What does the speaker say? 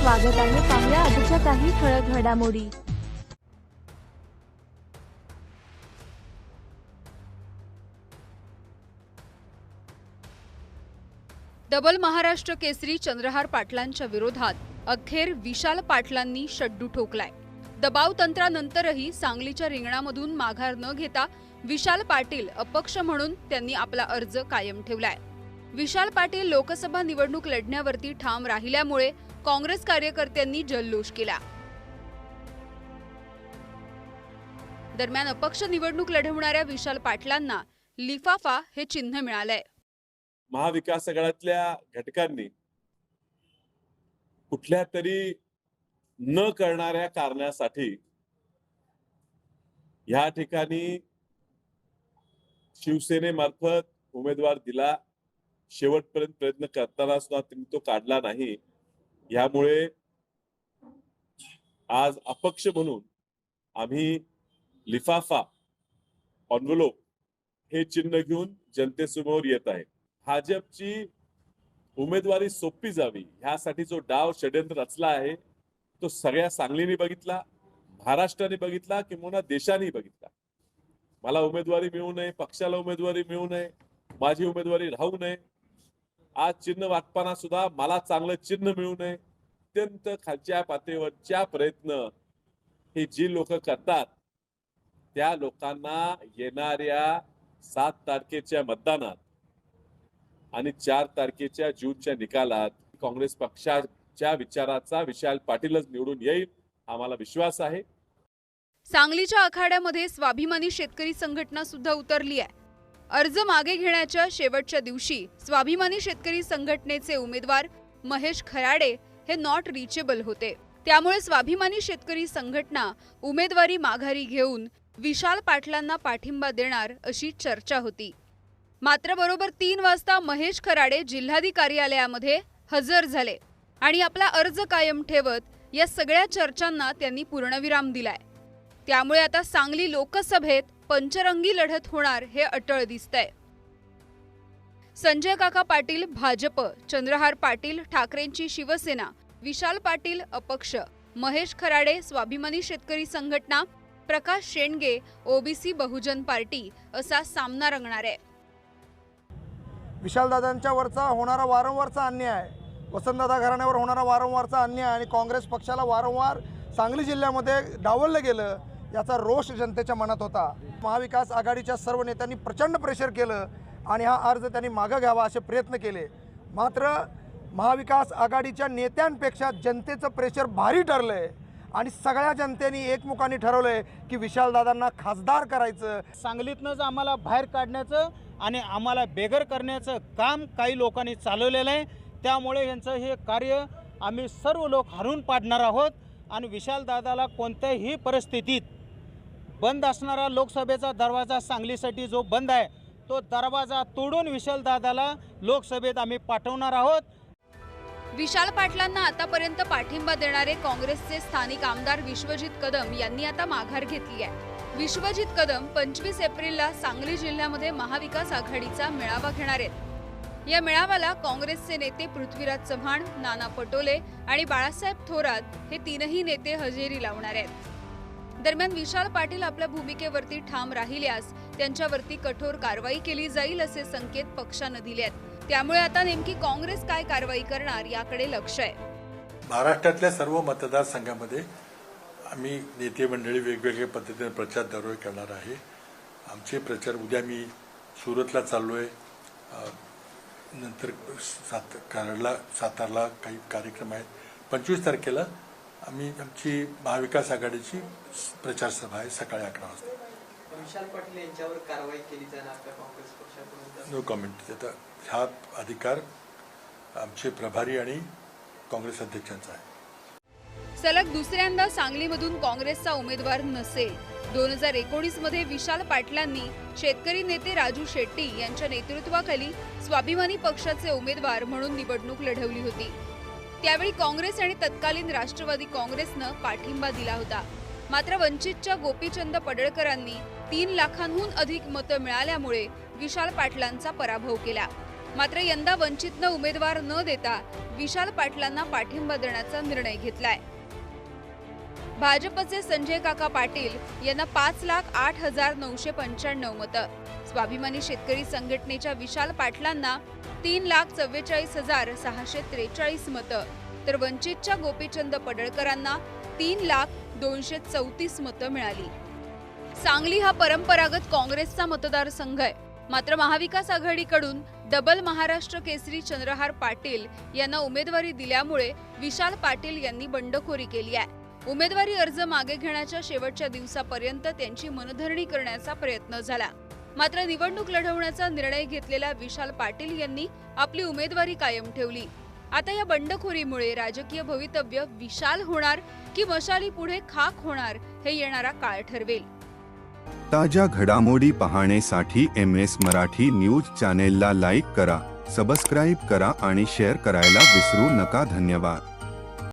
स्वागत आहे पाहुया आजच्या काही ठळक घडामोडी. डबल महाराष्ट्र केसरी चंद्रहार पाटलांच्या विरोधात अखेर विशाल पाटलांनी शड्डू ठोकलाय. दबाव तंत्रानंतरही सांगलीच्या रिंगणामधून माघार न घेता विशाल पाटील अपक्ष म्हणून त्यांनी आपला अर्ज कायम ठेवलाय. विशाल पाटील लोकसभा निवडणूक लढण्यावरती ठाम राहिल्यामुळे काँग्रेस कार्यकर्त्यांनी जल्लोष केला. दरम्यान अपक्ष निवडणूक लढवणाऱ्या विशाल पाटलांना लिफाफा हे चिन्ह मिळालंय. महाविकास आघाड्यातल्या घटकांनी कुठल्या तरी न करणाऱ्या कारणासाठी या ठिकाणी शिवसेनेमार्फत उमेदवार दिला शेवटपर्यंत प्रयत्न करताना सुद्धा त्यांनी तो काढला नाही. यामुळे आज अपक्ष म्हणून आम्ही लिफाफा ऑनवलोप हे चिन्ह घेऊन जनतेसमोर येत आहे. भाजपची उमेदवारी सोपी जावी ह्यासाठी जो डाव षड्यंत्र रचला आहे तो सगळ्या सांगलीने बघितला महाराष्ट्राने बघितला किंवा देशाने बघितला. मला उमेदवारी मिळू नये पक्षाला उमेदवारी मिळू नये माझी उमेदवारी राहू नये आज चिन्ह वाटपाना सुद्धा मला चांगलं चिन्ह मिळू नये. अत्यंत खालच्या पातळीवरच्या प्रयत्न हे जी लोक करतात त्या लोकांना येणाऱ्या सात तारखेच्या मतदानात आणि चार तारखेच्या जूनच्या निकालात काँग्रेस पक्षाच्या विचाराचा विशाल पाटीलच निवडून येईल आम्हाला विश्वास आहे. सांगलीच्या आखाड्यामध्ये स्वाभिमानी शेतकरी संघटना सुद्धा उतरली आहे. अर्ज मागे घेण्याच्या शेवटच्या दिवशी स्वाभिमानी शेतकरी संघटनेचे उमेदवार महेश खराडे हे नॉट रिचेबल होते. त्यामुळे स्वाभिमानी शेतकरी संघटना उमेदवारी माघारी घेऊन विशाल पाटलांना पाठिंबा देणार अशी चर्चा होती. मात्र बरोबर तीन वाजता महेश खराडे जिल्हाधिकारी कार्यालयामध्ये हजर झाले आणि आपला अर्ज कायम ठेवत या सगळ्या चर्चांना त्यांनी पूर्णविराम दिलाय. त्यामुळे आता सांगली लोकसभेत पंचरंगी लढत होणार हे अटळ दिसतंय. संजय काका पाटील भाजप चंद्रहार पाटील ठाकरेंची शिवसेना विशाल पाटील अपक्ष महेश खराडे स्वाभिमानी शेतकरी संघटना प्रकाश शेंडगे ओबीसी बहुजन पार्टी असा सामना रंगणार आहे. विशालदादांच्या वरचा होणारा वारंवारचा अन्याय वसंतदादा घराण्यावर होणारा वारंवारचा अन्याय आणि काँग्रेस पक्षाला वारंवार सांगली जिल्ह्यामध्ये डावललं गेलं याचा रोष जनतेच्या मनात होता. महाविकास आघाडीच्या सर्व नेत्यांनी प्रचंड प्रेशर केलं आणि हा अर्ज त्यांनी मागं घ्यावा असे प्रयत्न केले. मात्र महाविकास आघाडीच्या नेत्यांपेक्षा जनतेचं प्रेशर भारी ठरलं आहे आणि सगळ्या जनतेने एकमुखाने ठरवलं आहे की विशालदादांना खासदार करायचं. सांगलीतनंच आम्हाला बाहेर काढण्याचं आणि आम्हाला बेघर करण्याचं काम काही लोकांनी चालवलेलं आहे त्यामुळे यांचं हे कार्य आम्ही सर्व लोक हरून पाडणार आहोत आणि विशालदादाला कोणत्याही परिस्थितीत बंद असणारा लोकसभेचा दरवाजा सांगलीसाठी जो बंद आहे तो दरवाजा तोडून विशालदादाला लोकसभेत आम्ही पाठवणार आहोत. विशाल पाटलांना आतापर्यंत पाठिंबा देणारे काँग्रेसचे स्थानिक आमदार विश्वजित कदम यांनी आता माघार घेतली आहे. विश्वजित कदम पंचवीस एप्रिलला सांगली जिल्ह्यामध्ये महाविकास आघाडीचा मेळावा घेणार आहेत. या मेळाव्याला काँग्रेसचे नेते पृथ्वीराज चव्हाण नाना पटोले आणि बाळासाहेब थोरात हे तीनही नेते हजेरी लावणार आहेत. दरम्यान विशाल पाटील आपल्या भूमिकेवरती ठाम राहिल्यास त्यांच्यावरती कठोर कारवाई केली जाईल असे संकेत पक्षानं दिले आहेत त्यामुळे आता नेमकी काँग्रेस काय कारवाई करणार याकडे लक्ष आहे. महाराष्ट्रातल्या सर्व मतदारसंघामध्ये आम्ही नेते मंडळी वेगवेगळ्या पद्धतीने प्रचार दररोज करणार आहे. आमचे प्रचार उद्या मी सुरतला चाललो आहे नंतर सात कराडला सातारला काही कार्यक्रम आहेत. पंचवीस तारखेला आम्ही आमची महाविकास आघाडीची प्रचार सभा आहे सकाळी अकरा वाजता. विशाल पाटील यांच्यावर कारवाई केली जाणार का काँग्रेस पक्षाकडून? नो कमेंट आता हा अधिकार आमचे प्रभारी आणि काँग्रेस अध्यक्षांचा आहे. सलग दुसऱ्यांदा सांगलीमधून काँग्रेसचा उमेदवार नसेल. दोन हजार एकोणीसमध्ये विशाल पाटलांनी शेतकरी नेते राजू शेट्टी यांच्या नेतृत्वाखाली स्वाभिमानी पक्षाचे उमेदवार म्हणून निवडणूक लढवली होती. त्यावेळी काँग्रेस आणि तत्कालीन राष्ट्रवादी काँग्रेसनं पाठिंबा दिला होता. मात्र वंचितच्या गोपीचंद पडळकरांनी तीन लाखांहून अधिक मतं मिळाल्यामुळे विशाल पाटलांचा पराभव केला. मात्र यंदा वंचितनं उमेदवार न देता विशाल पाटलांना पाठिंबा देण्याचा निर्णय घेतलाय. भाजपचे संजय काका पाटील यांना पाच लाख आठ हजार नऊशे पंच्याण्णव मतं. स्वाभिमानी शेतकरी संघटनेच्या विशाल पाटलांना तीन लाख चव्वेचाळीस हजार सहाशे त्रेचाळीस मतं. तर वंचितच्या गोपीचंद पडळकरांना तीन लाख दोनशे चौतीस मतं मिळाली. सांगली हा परंपरागत काँग्रेसचा मतदारसंघ आहे. मात्र महाविकास आघाडीकडून डबल महाराष्ट्र केसरी चंद्रहार पाटील यांना उमेदवारी दिल्यामुळे विशाल पाटील यांनी बंडखोरी केली आहे. उमेदवारी अर्ज मागे घेण्याच्या शेवटच्या दिवसापर्यंत त्यांची मनधरणी करण्याचा प्रयत्न झाला. मात्र निवडणूक लढवण्याचा निर्णय घेतलेल्या विशाल पाटील यांनी आपली उमेदवारी कायम ठेवली. आता या बंडखोरीमुळे राजकीय भवितव्य विशाल होणार की मशाली पुढे खाक होणार हे येणारा काळ ठरवेल. ताज्या घडामोडी पाहण्यासाठी एम एस मराठी न्यूज चॅनेलला लाईक करा सबस्क्राईब करा आणि शेअर करायला विसरू नका. धन्यवाद.